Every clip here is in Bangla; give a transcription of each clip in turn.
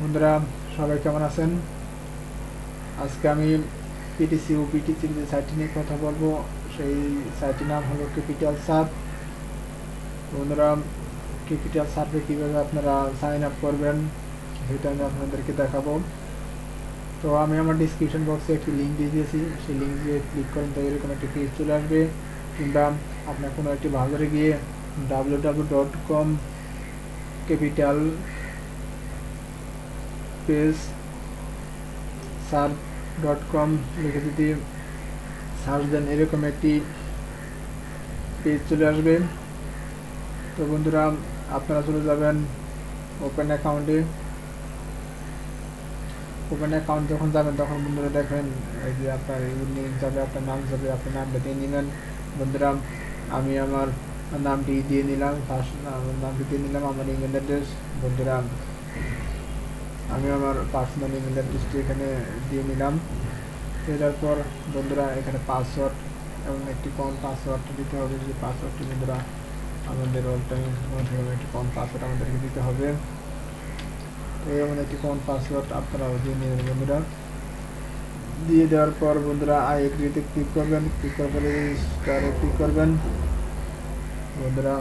বন্ধুরা, সবাই কেমন আছেন? আজকে আমি পিটিসি ও পিটিসির যে সাইটটি নিয়ে কথা বলব, সেই সাইটটির নাম হলো ক্যাপিটাল সার্ভ বন্ধুরা ক্যাপিটাল সার্ভে কীভাবে আপনারা সাইন আপ করবেন, সেটা আমি আপনাদেরকে দেখাবো। তো আমি আমার ডিসক্রিপশন বক্সে একটি লিঙ্ক দিয়ে দিয়েছি, সেই লিঙ্ক দিয়ে ক্লিক করেন, তো এরকম একটি পেজ চলে আসবে। কিংবা আপনার কোনো একটি বাজারে গিয়ে W W dot com capital page search dot com লিখে যদি সার্চ দেন, এরকম একটি পেজ চলে আসবে। তো বন্ধুরা, আপনারা চলে যাবেন ওপেন অ্যাকাউন্টে ওপেন অ্যাকাউন্ট যখন যাবেন, তখন বন্ধুরা দেখবেন এই যে আপনার ইউনিক যাবে, আপনার নাম যাবে আপনার নামটা দিয়ে নেবেন। বন্ধুরা, আমি আমার নামটি দিয়ে নিলাম ফার্স্ট নামটি দিয়ে নিলাম, আমার ইমেল অ্যাড্রেস বন্ধুরা আমি আমার পার্সোনাল ইমেল অ্যাড্রেসটি এখানে দিয়ে নিলাম। দেওয়ার পর বন্ধুরা এখানে পাসওয়ার্ড এবং একটি কম পাসওয়ার্ড দিতে হবে। যে পাসওয়ার্ডটি বন্ধুরা আমাদের অল টাইম মধ্যে একটি কম পাসওয়ার্ড আমাদেরকে দিতে হবে। তো এমন একটি কম পাসওয়ার্ড আপনারাও দিয়ে নেবেন বন্ধুরা। দিয়ে দেওয়ার পর বন্ধুরা আই এগ্রিতে ক্লিক করবেন। ক্লিক করার পরে রেজিস্টারে ক্লিক করবেন। বন্ধুরা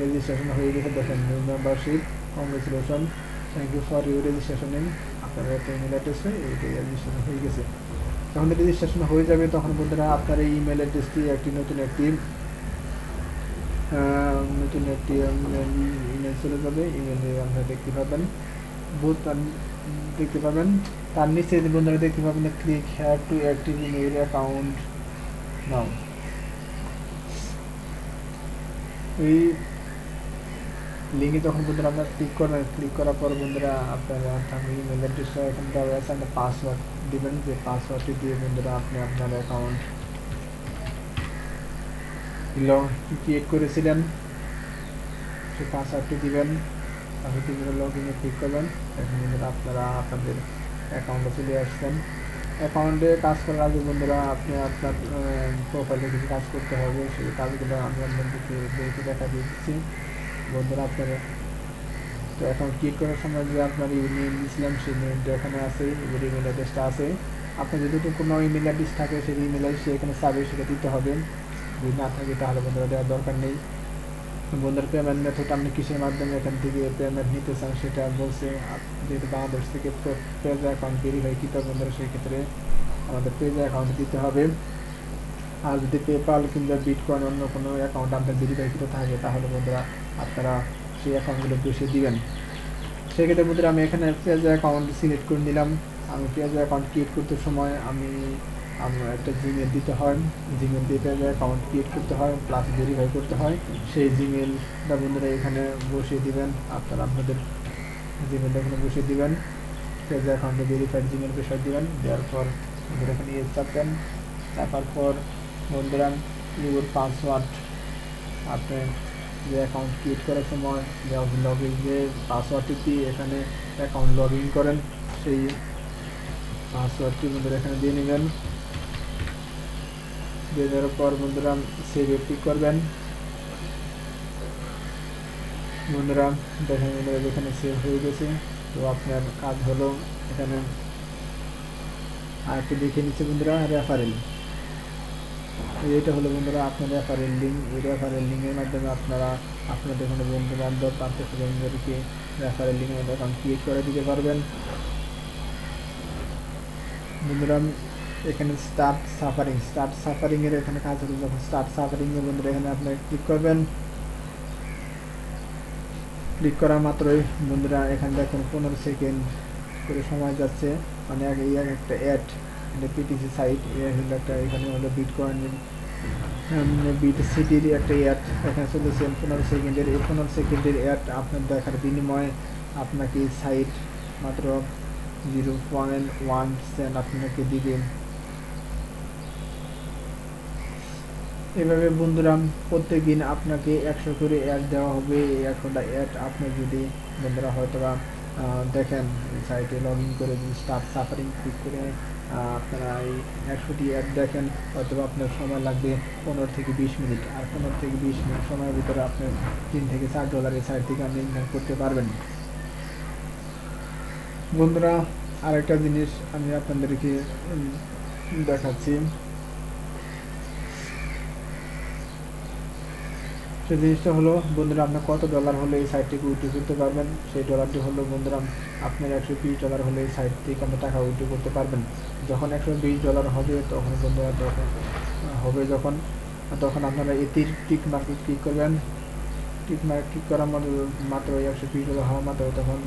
রেজিস্ট্রেশন হয়ে গেছে। দেখেন new membership congratulation thank you for your registration in আপনার একটা ইমেল অ্যাড্রেসে এইটাই রেজিস্ট্রেশন হয়ে গেছে। যখন রেজিস্ট্রেশন হয়ে যাবে, তখন বন্ধুরা আপনার এই ইমেল অ্যাড্রেসটি একটি নতুন একটি নতুন একটি ইমেল চলে যাবে। ইমেলে আপনারা দেখতে পাবেন। বুথ দেখতে পাবেন। তার নিচে বন্ধুরা দেখতে পাবেন click have to active email account now এই লিঙ্কে যখন বন্ধুরা আপনারা ক্লিক করবেন ক্লিক করার পর বন্ধুরা আপনারা আপনার ইমেল অ্যাড্রেসটা এখানে দেওয়া আছে আপনার পাসওয়ার্ড দিবেন। যে পাসওয়ার্ডটি দিয়ে বন্ধুরা আপনি আপনার অ্যাকাউন্ট লগ ক্রিয়েট করেছিলেন, সেই পাসওয়ার্ডটি দিবেন। তারপর দিয়ে লগ ইনে ক্লিক করবেন। এখন বন্ধুরা আপনারা আপনাদের অ্যাকাউন্টে চলে আসছেন অ্যাকাউন্টে কাজ করার আগে বন্ধুরা আপনি আপনার প্রোফাইলে কিছু কাজ করতে হবে। সেই কাজগুলো আমি আপনাদেরকে দেখা দিচ্ছি। বন্ধুরা, আপনারা। তো অ্যাকাউন্ট ক্রিয়েট করার সময় যে আপনার ইমেল দিয়েছিলাম, সেই মেলটা এখানে আছে, এবার ইমেল অ্যাড্রেসটা আছে। আপনার যদি কোনো ইমেল অ্যাড্রেস থাকে, সেই ইমেল অ্যাড্রেস এখানে সার্ভিস সেটা দিতে হবে। যদি না থাকে, তাহলে বন্ধুরা দেওয়ার দরকার নেই। বন্ধুর পেমেন্ট মেথড আপনি কিসের মাধ্যমে এখান থেকে পেমেন্ট নিতে চান সেটা বলছে যেহেতু বাংলাদেশ থেকে পেজ অ্যাকাউন্ট ভেরিফাই কী হবে বন্ধুরা সেই ক্ষেত্রে আমাদের পেজ অ্যাকাউন্ট দিতে হবে। আর যদি পেপাল কিংবা বিটকয়েন অন্য কোনো অ্যাকাউন্ট আপনার ভেরিফাইকৃত থাকে, তাহলে বন্ধুরা আপনারা সেই অ্যাকাউন্টগুলো বসিয়ে দিবেন। সেক্ষেত্রে বন্ধুরা আমি এখানে পেজ অ্যাকাউন্ট সিলেক্ট করে নিলাম। আমি পেজ অ্যাকাউন্ট ক্রিয়েট করতে সময় আমি আমার একটা জিমেল দিতে হয়। জিমেল দিয়ে পেজ অ্যাকাউন্ট ক্রিয়েট করতে হয় প্লাস ভেরিফাই করতে হয়। সেই জিমেলটা বন্ধুরা এখানে বসিয়ে দিবেন। আপনারা আপনাদের জিমেলটা এখানে বসিয়ে দিবেন। পেজ অ্যাকাউন্টে ভেরিফাইড জিমেল বসিয়ে দিবেন। দেওয়ার পর বন্ধুরা এখানে ইয়ে চাপবেন চাপার পর বন্ধুরা ইউর পাসওয়ার্ড আপনি যে অ্যাকাউন্ট ক্রিয়েট করার সময় লগ ইন যে পাসওয়ার্ডটি এখানে অ্যাকাউন্ট লগ ইন করেন, সেই পাসওয়ার্ডটি বন্ধুরা এখানে দিয়ে নেবেন। দিয়ে দেওয়ার পর বন্ধুরা সেভে ক্লিক করবেন। বন্ধুরা, দেখেন বন্ধুরা যেখানে সেভ হয়ে গেছে। তো আপনার কাজ হলো এখানে আর একটু দেখে নিচ্ছে বন্ধুরা রেফারেল এটা হলো বন্ধুরা আপনার রেফারেল লিঙ্ক এই রেফারেল লিঙ্কের মাধ্যমে আপনারা আপনাদের কোনো বন্ধু বান্ধব আত্মীয় স্বজনদেরকে রেফারেল লিঙ্কের মধ্যে অ্যাকাউন্ট ক্রিয়েট করে দিতে পারবেন। বন্ধুরা, এখানে স্টার্ট সাফারিং স্টার্ট সাফারিংয়ের এখানে কাজ হলো যখন স্টার্ট সাফারিংয়ে বন্ধুরা এখানে আপনি ক্লিক করবেন। ক্লিক করা মাত্রই বন্ধুরা এখানে দেখুন পনেরো সেকেন্ড করে সময় যাচ্ছে। মানে এই একটা অ্যাড পিটিসি সাইট একটা এখানে হলো বিটকয়েন বিট সিটির একটা অ্যাড এখানে চলেছে পনেরো সেকেন্ডের, এই পনেরো সেকেন্ডের অ্যাড আপনার দেখার বিনিময়ে আপনাকে সাইট মাত্র জিরো পয়েন্ট ওয়ান সেন্ট আপনাকে দিবেন এভাবে বন্ধুরা প্রত্যেক দিন আপনাকে একশো করে অ্যাড দেওয়া হবে। একশোটা অ্যাড আপনি যদি বন্ধুরা হয়তো দেখেন সাইটে লগ ইন করে যদি স্টার্ট সাফারিং ক্লিক করে আপনারা এই একশোটি অ্যাড দেখেন অথবা আপনার সময় লাগবে পনেরো থেকে বিশ মিনিট। আর পনেরো থেকে বিশ মিনিট সময়ের ভিতরে আপনার তিন থেকে চার ডলারের সাইড থেকে আপনি ইনকাম করতে পারবেন। বন্ধুরা, আরেকটা জিনিস আমি আপনাদেরকে দেখাচ্ছি। সেই জিনিসটা হলো, বন্ধুরা, আপনার কত ডলার হলে এই সাইট থেকে উইথড্র করতে পারবেন? সেই ডলারটি হলো, বন্ধুরা, আপনার একশো বিশ ডলার হলে এই সাইট থেকে আপনি টাকা উইথড্র করতে পারবেন। যখন একশো বিশ ডলার হবে, তখন বন্ধুরা যখন হবে যখন, তখন আপনারা এটির টিক মার্কেট ক্লিক করবেন। টিক মার্ক ক্লিক করার মাত্র একশো বিশ ডলার হওয়া মাত্র তখন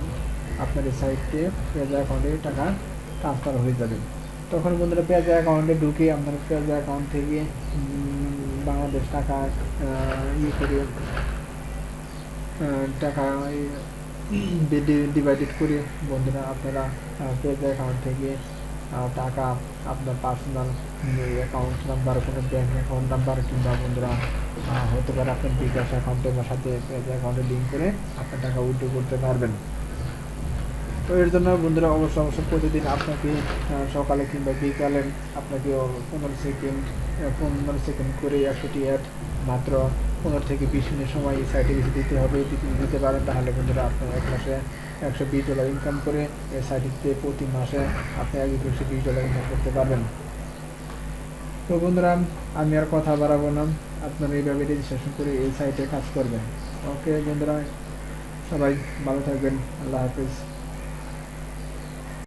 আপনার এই সাইটে পেজা অ্যাকাউন্টে টাকা ট্রান্সফার হয়ে যাবে। তখন বন্ধুরা পেজা অ্যাকাউন্টে ঢুকে আপনার পেজা অ্যাকাউন্ট থেকে বাংলাদেশ টাকা ইয়ে করে টাকা ডিভাইডেড করে, বন্ধুরা, আপনারা পেজা অ্যাকাউন্ট থেকে টাকা, আপনার পার্সোনাল অ্যাকাউন্ট নাম্বার কোনো ব্যাঙ্ক অ্যাকাউন্ট নাম্বার কিংবা বন্ধুরা হতে পারে আপনার বিকাশ অ্যাকাউন্টের সাথে পেজা অ্যাকাউন্টে লিঙ্ক করে, আপনার টাকা উইথড্র করতে পারবেন। তো এর জন্য বন্ধুরা অবশ্যই অবশ্যই প্রতিদিন আপনাকে সকালে কিংবা বিকালে আপনাকে পনেরো সেকেন্ড পনেরো সেকেন্ড করে একশোটি অ্যাড মাত্র পনেরো থেকে বিশ মিনিট সময় এই সাইটে বেশি দিতে হবে। যদি দিতে পারেন, তাহলে বন্ধুরা আপনার এক মাসে একশো বিশ ডলার ইনকাম করে এই সাইটটিতে প্রতি মাসে আপনি এক একশো বিশ ডলার ইনকাম করতে পারবেন। তো বন্ধুরা, আমি আর কথা বাড়াবো না। আপনারা এইভাবে রেজিস্ট্রেশন করে এই সাইটে কাজ করবেন। ওকে বন্ধুরা, সবাই ভালো থাকবেন। আল্লাহ হাফিজ।